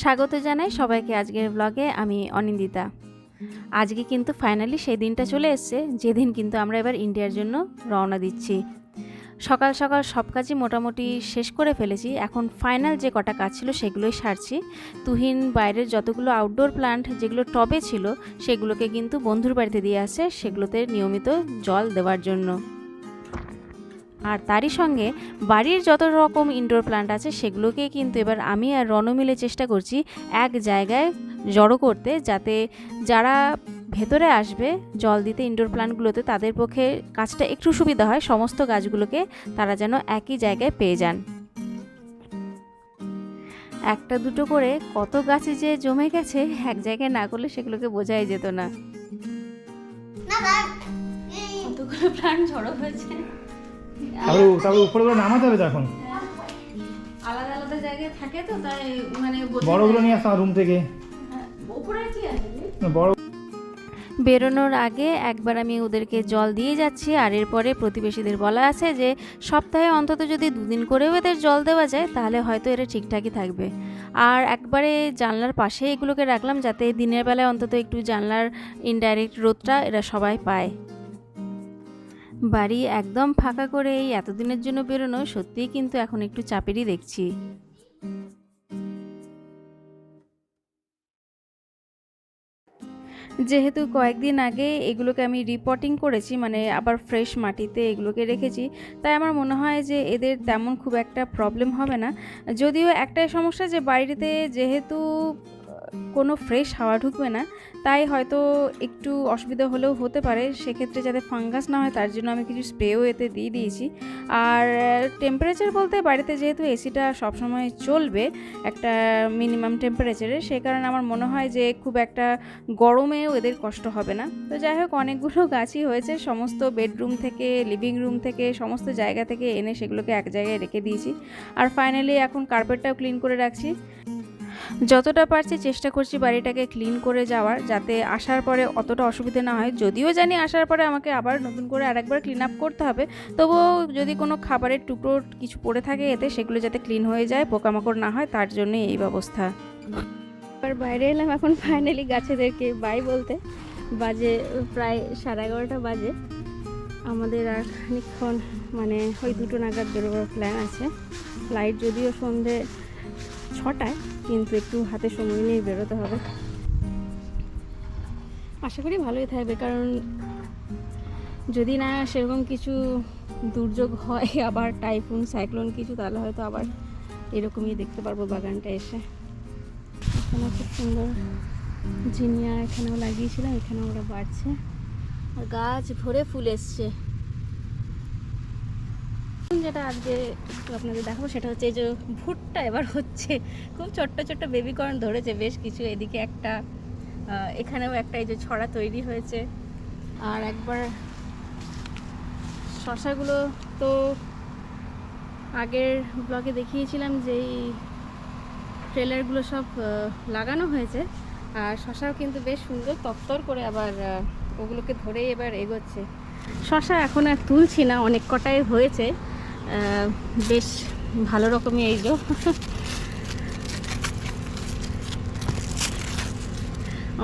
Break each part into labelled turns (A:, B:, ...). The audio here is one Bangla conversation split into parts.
A: স্বাগত জানাই সবাইকে আজকের ব্লগে আমি অনিন্দিতা। আজকে কিন্তু ফাইনালি সেই দিনটা চলে এসছে, যেদিন কিন্তু আমরা এবার ইন্ডিয়ার জন্য রওনা দিচ্ছি। সকাল সকাল সব কাজই মোটামুটি শেষ করে ফেলেছি, এখন ফাইনাল যে কটা কাজ ছিল সেগুলোই সারছি। তুহিন বাইরের যতগুলো আউটডোর প্লান্ট যেগুলো টবে ছিল, সেগুলোকে কিন্তু বন্ধুর বাড়িতে দিয়ে আসে, সেগুলোতে নিয়মিত জল দেওয়ার জন্য। আর তারই সঙ্গে বাড়ির যত রকম ইনডোর প্লান্ট আছে সেগুলোকে কিন্তু এবার আমি আর রণ মিলে চেষ্টা করছি এক জায়গায় জড়ো করতে যাতে যারা ভেতরে আসবে জল দিতে ইনডোর প্লান্টগুলোতে তাদের পক্ষে কাজটা একটু সুবিধা হয়। সমস্ত গাছগুলোকে তারা যেন একই জায়গায় পেয়ে যান। একটা দুটো করে কত গাছে যে জমে গেছে এক জায়গায় না করলে সেগুলোকে বোঝাই যেত না। কতগুলো প্লান্ট জড়ো হয়েছে?
B: তারপরে উপরেগুলো নামাতে হবে তো এখন।
A: আলাদা আলাদা জায়গায় থাকে তো তাই মানে
B: বড়গুলো নিয়ে আসতাম রুম থেকে।
A: উপরে কি। আছে
B: বড়
A: বেরোনোর আগে একবার আমি ওদেরকে জল দিয়ে যাচ্ছি আর এরপরে প্রতিবেশীদের বলা আছে যে সপ্তাহে অন্তত যদি দুদিন করেও এদের জল দেওয়া যায় তাহলে হয়তো এরা ঠিকঠাকই থাকবে। আর একবারে জানলার পাশে এগুলোকে রাখলাম যাতে দিনের বেলায় অন্তত একটু জানলার ইনডাইরেক্ট রোদটা এরা সবাই পায়। বাড়ি একদম ফাঁকা করে এই এতদিনের জন্য বেরোনো সত্যিই কিন্তু এখন একটু চাপেরই দেখছি। যেহেতু কয়েকদিন আগে এগুলোকে আমি রিপোর্টিং করেছি মানে আবার ফ্রেশ মাটিতে এগুলোকে রেখেছি, তাই আমার মনে হয় যে এদের তেমন খুব একটা প্রবলেম হবে না। যদিও একটাই সমস্যা যে বাড়িতে যেহেতু কোনো ফ্রেশ হাওয়া ঢুকবে না, তাই হয়তো একটু অসুবিধা হলেও হতে পারে। সেক্ষেত্রে যাতে ফাঙ্গাস না হয়, তার জন্য আমি কিছু স্প্রেও এতে দিয়ে দিয়েছি। আর টেম্পারেচার বলতে বাড়িতে যেহেতু এসিটা সবসময় চলবে, একটা মিনিমাম টেম্পারেচারে সে কারণে আমার মনে হয় যে খুব একটা গরমেও এদের কষ্ট হবে না। তো যাই হোক, অনেকগুলো গাছই হয়েছে, সমস্ত বেডরুম থেকে লিভিং রুম থেকে, সমস্ত জায়গা থেকে এনে সেগুলোকে এক জায়গায় রেখে দিয়েছি। আর ফাইনালি এখন কার্পেটটাও ক্লিন করে রাখছি। যতটা পারছি চেষ্টা করছি বাড়িটাকে ক্লিন করে যাওয়ার, যাতে আসার পরে অতটা অসুবিধে না হয়। যদিও জানি আসার পরে আমাকে আবার নতুন করে আরেকবার ক্লিন আপ করতে হবে, তবুও যদি কোনো খাবারের টুকরো কিছু পড়ে থাকে এতে, সেগুলো যাতে ক্লিন হয়ে যায়, পোকামাকড় না হয়, তার জন্যই এই ব্যবস্থা। এবার বাইরে এলাম এখন ফাইনালি গাছেদেরকে বাই বলতে। বাজে প্রায় সাড়ে এগারোটা বাজে। আমাদের আর খানিকক্ষণ মানে ওই দুটো নাগাদ বেরোবার প্ল্যান আছে। ফ্লাইট যদিও সন্ধে ছটায় কিন্তু একটু হাতে সময় নিয়ে বেরোতে হবে। আশা করি ভালোই থাকবে, কারণ যদি না সেরকম কিছু দুর্যোগ হয়, আবার টাইফুন, সাইক্লোন কিছু, তাহলে হয়তো আবার এরকমই দেখতে পারব বাগানটা এসে। এখানে খুব সুন্দর জিনিয়া এখানেও লাগিয়েছিলাম, এখানেও ওরা বাড়ছে। আর গাছ ভরে ফুল এসছে। যেটা আজকে আপনাদের দেখাবো, সেটা হচ্ছে এই যে ভুট্টা এবার হচ্ছে খুব ছোট্ট ছোট্ট বেবি কর্ন ধরেছে, বেশ কিছু এদিকে একটা এখানেও একটা এই যে ছড়া তৈরি হয়েছে। আর একবার শশাগুলো তো আগের ব্লগে দেখিয়েছিলাম যে এই ট্রেলারগুলো সব লাগানো হয়েছে। আর শশাও কিন্তু বেশ সুন্দর তত্তর করে আবার ওগুলোকে ধরেই এবার এগোচ্ছে। শশা এখন আর তুলছি না, অনেক কটাই হয়েছে। বেশ ভালো রকমই এই যে।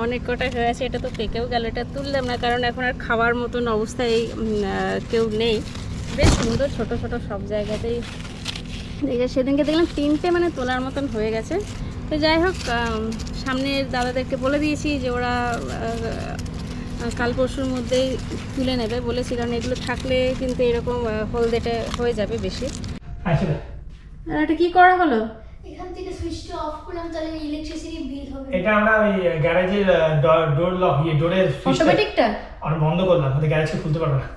A: অনেক কটাই হয়েছে, এটা তো পেকেও গেল, এটা তুললাম না, কারণ এখন আর খাওয়ার মতন অবস্থায় কেউ নেই। বেশ সুন্দর ছোট ছোট সব জায়গাতেই। দেখে সেদিনকে দেখলাম তিনটে মানে তোলার মতন হয়ে গেছে। তো যাই হোক সামনের দাদাদেরকে বলে দিয়েছি যে ওরা কাল পরশুর মধ্যেই তুলে নেবে বলেছি কারণ এগুলো থাকলে কিন্তু এরকম হলদেটে হয়ে যাবে বেশি।
B: আচ্ছা।
A: এটা কি করা হলো?
C: এখান থেকে সুইচটা অফ করলাম তাহলে ইলেকট্রিসিটি বিল হবে।
B: এটা আমরা ওই গ্যারেজের ডোর লক ইয়ে ডোরের সুইচটা
A: অটোমেটিকটা
B: আর বন্ধ করলাম গ্যারেজকে খুলতে পারবে না।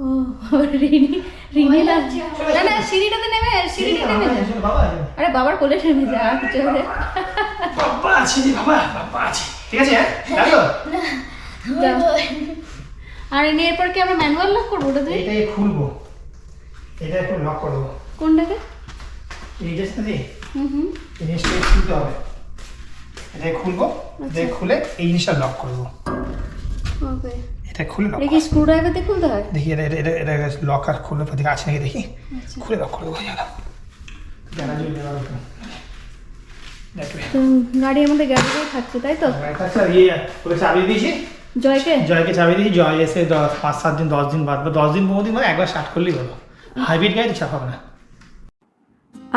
A: ও রিনি রিনি না?
C: লাগছে
A: না না সিঁড়িটাতে নেমে সিঁড়িতে নেমে যা আরে বাবার কোলে নেমে যা
B: বাবা আছে বাবা বাবা আছে ঠিক আছে? হ্যাঁ।
A: আর এনে এরপর কি আমরা ম্যানুয়াল লক করব ওটা দিয়ে?
B: খুলবো। এটা একটু লক করব।
A: কোনটাকে?
B: এই জিনিসটা দিয়ে?
A: হুম হুম।
B: এই জিনিসটা খুলতে হবে। এটাকে খুলবো। এটা খুলে এই জিনিসটা লক করব।
A: ওকে।
B: এটা খুলে লক
A: এটা কি স্ক্রু ড্রাইভার দিয়ে খুলতে হয়?
B: দেখি এটা এটা এটা লক আর খুলে আছে নাকি দেখি?
A: আচ্ছা।
B: খুলে লক করে দেবো জায়গা জানা
A: তো গাড়ি আমাদের গ্যারেজেই থাকছে তাই তো?
B: আচ্ছা ইয়ে চাবি দিয়েছি?
A: জয়কে?
B: জয়কে চাবি দিয়েছি জয় এসে দশ পাঁচ সাত দিন দশ দিন বাদ বা দশ দিন পনেরো দিন মানে একবার স্টার্ট করলেই হলো। হাইব্রিড গাড়ি তো চাপ হবে না।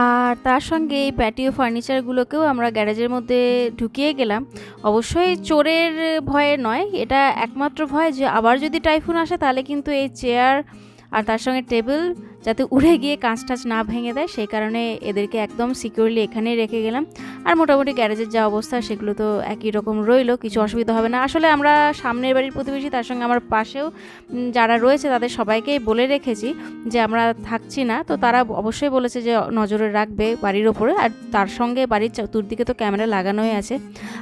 A: আর তার সঙ্গে এই প্যাটিও ফার্নিচারগুলোকেও আমরা গ্যারেজের মধ্যে ঢুকিয়ে গেলাম। অবশ্যই চোরের ভয়ে নয় এটা একমাত্র ভয় যে আবার যদি টাইফুন আসে তাহলে কিন্তু এই চেয়ার আর তার সঙ্গে টেবিল যাতে উড়ে গিয়ে কাঁচ টাচ না ভেঙে দেয়, সেই কারণে এদেরকে একদম সিকিউরলি এখানেই রেখে গেলাম। আর মোটামুটি গ্যারেজের যা অবস্থা, সেগুলো তো একই রকম রইল, কিছু অসুবিধা হবে না। আসলে আমরা সামনের বাড়ির প্রতিবেশী, তার সঙ্গে আমার পাশেও যারা রয়েছে, তাদের সবাইকেই বলে রেখেছি যে আমরা থাকছি না। তো তারা অবশ্যই বলেছে যে নজরে রাখবে বাড়ির ওপরে। আর তার সঙ্গে বাড়ির চতুর্দিকে তো ক্যামেরা লাগানোই আছে।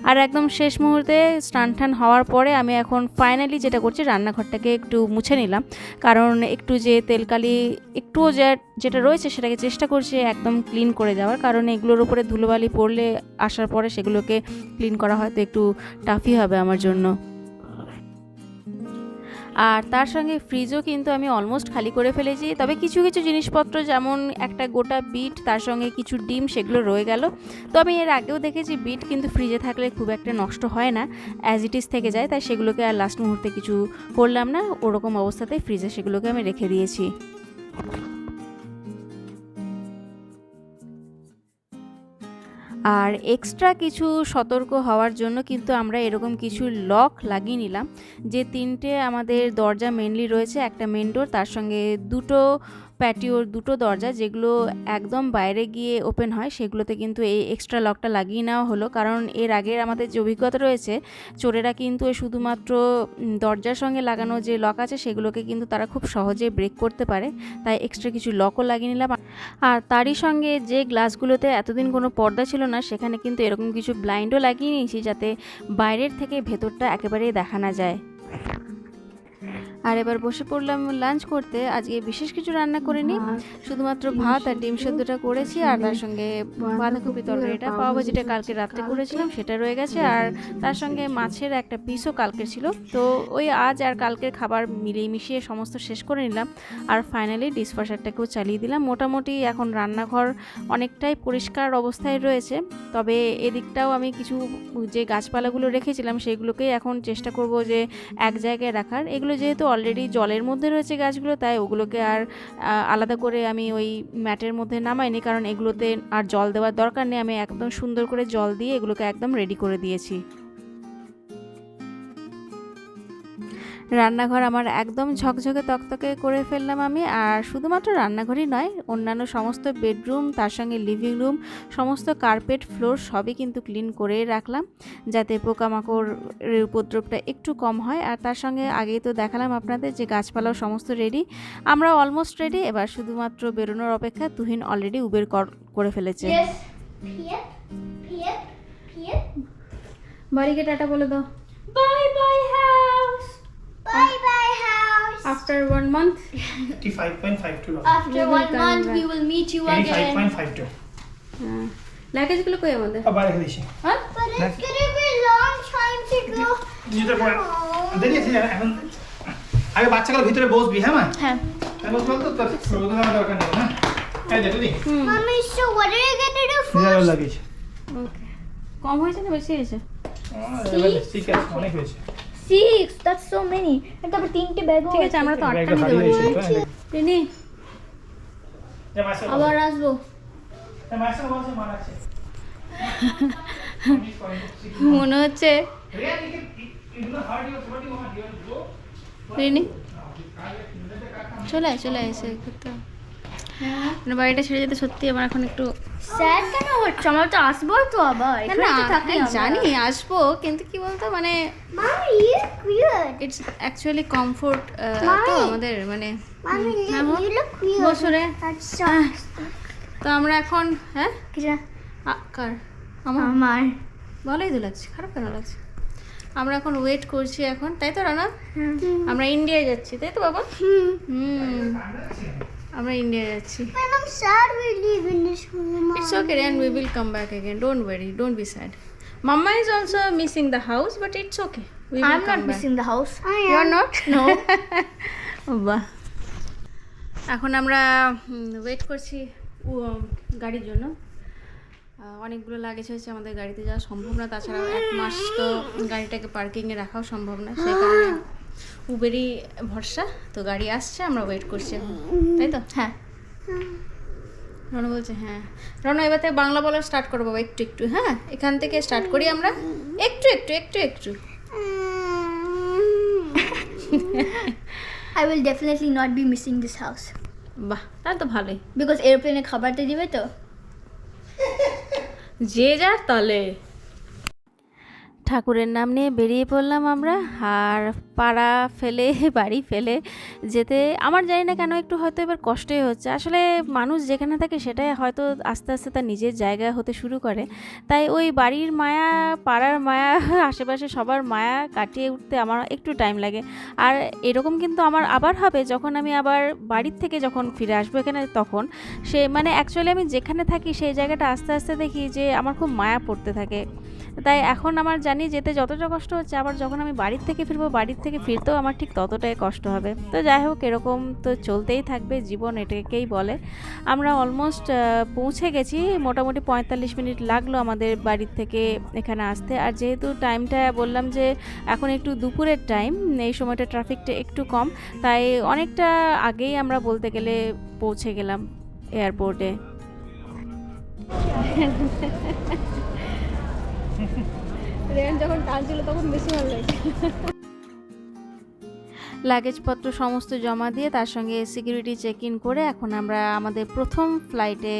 A: আর একদম শেষ মুহূর্তে স্নান টান হওয়ার পরে আমি এখন ফাইনালি যেটা করছি, রান্নাঘরটাকে একটু মুছে নিলাম। কারণ একটু যে তেলকালি একটুও যে যেটা রয়েছে সেটাকে চেষ্টা করছি একদম ক্লিন করে যাওয়ার কারণ এগুলোর উপরে ধুলোবালি পড়লে আসার পরে সেগুলোকে ক্লিন করা হয়তো একটু টাফই হবে আমার জন্য। আর তার সঙ্গে ফ্রিজও কিন্তু আমি অলমোস্ট খালি করে ফেলেছি। তবে কিছু কিছু জিনিসপত্র যেমন একটা গোটা বিট তার সঙ্গে কিছু ডিম, সেগুলো রয়ে গেল। তো আমি এর আগেও দেখেছি বিট কিন্তু ফ্রিজে থাকলে খুব একটা নষ্ট হয় না। অ্যাজ ইট ইজ থেকে যায়, তাই সেগুলোকে আর লাস্ট মুহূর্তে কিছু করলাম না। ওরকম অবস্থাতেই ফ্রিজে সেগুলোকে আমি রেখে দিয়েছি। আর এক্সট্রা কিছু সতর্ক হওয়ার জন্য কিন্তু আমরা এরকম কিছু লক লাগিয়ে নিলাম। যে তিনটে আমাদের দরজা মেনলি রয়েছে, একটা মেন ডোর তার সঙ্গে দুটো প্যাটিওর দুটো দরজা যেগুলো একদম বাইরে গিয়ে ওপেন হয় সেগুলোতে কিন্তু এই এক্সট্রা লকটা লাগিয়ে নেওয়া হলো। কারণ এর আগের আমাদের যে অভিজ্ঞতা রয়েছে চোরেরা কিন্তু শুধুমাত্র দরজার সঙ্গে লাগানো যে লক আছে সেগুলোকে কিন্তু তারা খুব সহজে ব্রেক করতে পারে। তাই এক্সট্রা কিছু লকও লাগিয়ে নিলাম। আর তারই সঙ্গে যে গ্লাসগুলোতে এতদিন কোনো পর্দা ছিল না সেখানে কিন্তু এরকম কিছু ব্লাইন্ডও লাগিয়ে নিয়েছি যাতে বাইরের থেকে ভেতরটা একেবারেই দেখা না যায়। আর এবার বসে পড়লাম লাঞ্চ করতে। আজকে বিশেষ কিছু রান্না করিনি শুধুমাত্র ভাত আর ডিম সেদ্ধটা করেছি আর তার সঙ্গে বাঁধাকপি তরকারিটা পাওয়া ভাজি যেটা কালকে রাত্রে করেছিলাম সেটা রয়ে গেছে। আর তার সঙ্গে মাছের একটা পিসও কালকে ছিল। তো ওই আজ আর কালকের খাবার মিলিয়ে মিশিয়ে সমস্ত শেষ করে নিলাম। আর ফাইনালি ডিসওয়াশারটাকেও চালিয়ে দিলাম। মোটামুটি এখন রান্নাঘর অনেকটাই পরিষ্কার অবস্থায় রয়েছে। তবে এদিকটাও আমি কিছু যে গাছপালাগুলো রেখেছিলাম সেগুলোকেই এখন চেষ্টা করব যে এক জায়গায় রাখার। এগুলো যেহেতু অলরেডি জলের মধ্যে রয়েছে গাছগুলো তাই ওগুলোকে আর আলাদা করে আমি ওই ম্যাটের মধ্যে নামাইনি কারণ এগুলোতে আর জল দেওয়ার দরকার নেই। আমি একদম সুন্দর করে জল দিয়ে এগুলোকে একদম রেডি করে দিয়েছি। রান্নাঘর আমার একদম ঝকঝকে তকতকে করে ফেললাম আমি আর শুধুমাত্র রান্নাঘরই নয় অন্যান্য সমস্ত বেডরুম তার সঙ্গে লিভিং রুম সমস্ত কার্পেট ফ্লোর সবই কিন্তু ক্লিন করে রাখলাম যাতে পোকামাকড়ের উপদ্রবটা একটু কম হয় আর তার সঙ্গে আগেই তো দেখালাম আপনাদের যে গাছপালাও সমস্ত রেডি আমরা অলমোস্ট রেডি এবার শুধুমাত্র বেরোনোর অপেক্ষা তুহিন অলরেডি উবের কর- করে ফেলেছে. বাড়িকে টাটা বলে দাও
C: Bye bye house. Bye bye house.
A: One month
B: eighty five point five two
C: After
A: We will
C: one
A: come
C: month,
A: back.
C: we will meet you
B: five
C: again.
B: Point five two
A: লাগেজগুলো কই আমাদের?
B: আবার রেখে দিয়েছি
A: হ্যাঁ
C: But it's gonna be long time to go
B: যেটা পরে দেরি আছে জানো, এখন আগে বাচ্চাগুলো ভিতরে বসবি হ্যাঁ মা. হ্যাঁ। বসবো তো তোর রোদ লাগার দরকার নেই হ্যাঁ এই দেখো দি
C: Mommy, so what are you gonna do
B: নিজের
C: first?
B: লাগিয়েছে
A: ওকে কম হয়েছে না বেশি হয়েছে?
B: ঠিক আছে অনেক হয়েছে।
C: Six. That's so many. And তারপর তিনটে ব্যাগ
A: ঠিক আছে আমরা তো আটটা নিতে পারি রিনি
B: যা মাসে বসো।
C: আবার আসব।
A: মনে হচ্ছে। রিনি। চলে আয়, চলে এসে করতে। মানে বাড়িটা ছেড়ে যেতে সত্যি আমার এখন একটু
C: স্যার কেন হচ্ছে? আমরা তো আসব তো আবার। এখানে তো থাকি
A: জানি আসব কিন্তু কি বলতো মানে. ইটস অ্যাকচুয়ালি কমফোর্ট তো আমাদের মানে হ্যাঁ, বছরে তো আমরা এখন হ্যাঁ?
C: কিরা?
A: আমার।
C: আমার।
A: ভালোই তো লাগছে খারাপ কেন লাগছে? আমরা এখন ওয়েট করছি এখন তাই তো রানা? আমরা ইন্ডিয়ায় যাচ্ছি তাই তো বাবা. হুম। আমরা ইন্ডিয়া যাচ্ছি। It's okay and we will come back again don't worry don't be sad mamma is also missing the house but
C: it's
A: okay
C: we
A: are
C: not missing the house you
A: are not
C: no
A: বাহ এখন আমরা ওয়েট করছি গাড়ির জন্য। অনেকগুলো লাগেজ হয়েছে আমাদের গাড়িতে যাওয়া সম্ভব না। তাছাড়া এক মাস তো গাড়িটাকে পার্কিংয়ে রাখাও সম্ভব না সেই কারণে উবেরই ভরসা তো গাড়ি আসছে আমরা ওয়েট করছি এখন। তাই তো? হ্যাঁ। রনু বলছে হ্যাঁ। রনু এবার থেকে বাংলা বলা স্টার্ট করব বাবা একটু একটু হ্যাঁ? এখান থেকে স্টার্ট করি আমরা। একটু একটু একটু একটু।
C: I will definitely not be missing this house.
A: বাহ তাহলে তো ভালোই।
C: Because airplane খাবারটা দিবে তো।
A: যে যার তলে। ঠাকুরের নাম নিয়ে বেরিয়ে পড়লাম আমরা আর পাড়া ফেলে, বাড়ি ফেলে যেতে। আমার জানি না কেন একটু হয়তো এবার কষ্টই হচ্ছে। আসলে মানুষ যেখানে থাকে সেটাই হয়তো আস্তে আস্তে তার নিজের জায়গা হতে শুরু করে। তাই ওই বাড়ির মায়া, পাড়ার মায়া, আশেপাশে সবার মায়া কাটিয়ে উঠতে আমার একটু টাইম লাগে। আর এরকম কিন্তু আমার আবার হবে যখন আমি আবার বাড়ির থেকে যখন ফিরে আসব এখানে তখন। সে মানে অ্যাকচুয়ালি আমি যেখানে থাকি সেই জায়গাটা আস্তে আস্তে দেখি যে আমার খুব মায়া পড়তে থাকে। তাই এখন আমার জানি যেতে যতটা কষ্ট হচ্ছে, আবার যখন আমি বাড়ির থেকে ফিরবো, বাড়ির থেকে ফিরতেও আমার ঠিক ততটাই কষ্ট হবে। তো যাই হোক, এরকম তো চলতেই থাকবে জীবন, এটাকেই বলে। আমরা অলমোস্ট পৌঁছে গেছি। মোটামুটি পঁয়তাল্লিশ মিনিট লাগল আমাদের বাড়ির থেকে এখানে আসতে। আর যেহেতু টাইমটা বললাম যে এখন একটু দুপুরের টাইম এই সময়টা ট্রাফিকটা একটু কম, তাই অনেকটা আগেই আমরা বলতে গেলে পৌঁছে গেলাম এয়ারপোর্টে যখন টানছিল তখন বেশি ভালো লাগছে। লাগেজপত্র সমস্ত জমা দিয়ে তার সঙ্গে সিকিউরিটি চেক ইন করে এখন আমরা আমাদের প্রথম ফ্লাইটে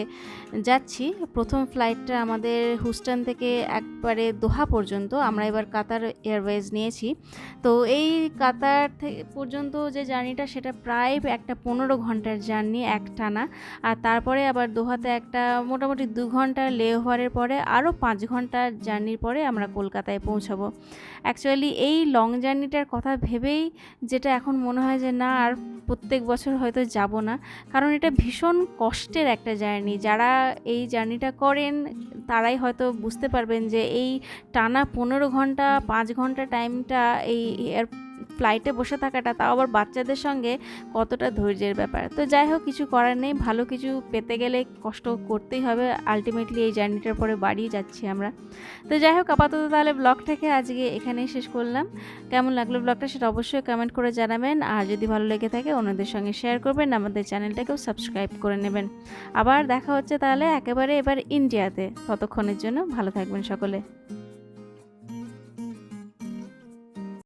A: যাচ্ছি। প্রথম ফ্লাইটটা আমাদের হুস্টন থেকে একবারে দোহা পর্যন্ত আমরা এবার কাতার এয়ারওয়েজ নিয়েছি। তো এই কাতার থেকে পর্যন্ত যে জার্নিটা সেটা প্রায় একটা পনেরো ঘণ্টার জার্নি এক টানা আর তারপরে আবার দোহাতে একটা মোটামুটি দু ঘণ্টার লে ওভারের পরে আরও পাঁচ ঘণ্টার জার্নির পরে আমরা কলকাতায় পৌঁছাবো। অ্যাকচুয়ালি এই লং জার্নিটার কথা ভেবেই যেটা এখন মনে হয় যে না, আর প্রত্যেক বছর হয়তো যাব না। কারণ এটা ভীষণ কষ্টের একটা জার্নি। যারা এই জার্নিটা করেন, তারাই হয়তো বুঝতে পারবেন যে এই টানা পনেরো ঘণ্টা, পাঁচ ঘণ্টা টাইমটা এই ফ্লাইটে বসে থাকাটা তাও আবার বাচ্চাদের সঙ্গে কতটা ধৈর্যের ব্যাপার। তো যাই হোক, কিছু করার নেই, ভালো কিছু পেতে গেলে কষ্ট করতেই হবে। আলটিমেটলি এই জার্নিটার পরে বাড়ি যাচ্ছি আমরা। তো যাই হোক, আপাতত তাহলে ব্লগটাকে আজকে এখানেই শেষ করলাম। কেমন লাগল ব্লগটা সেটা অবশ্যই কমেন্ট করে জানাবেন। আর যদি ভালো লেগে থাকে, অন্যদের সঙ্গে শেয়ার করবেন। আমাদের চ্যানেলটাকেও সাবস্ক্রাইব করে নেবেন। আবার দেখা হচ্ছে তাহলে একেবারে এবার ইন্ডিয়াতে ততক্ষণের জন্য ভালো থাকবেন সকলে।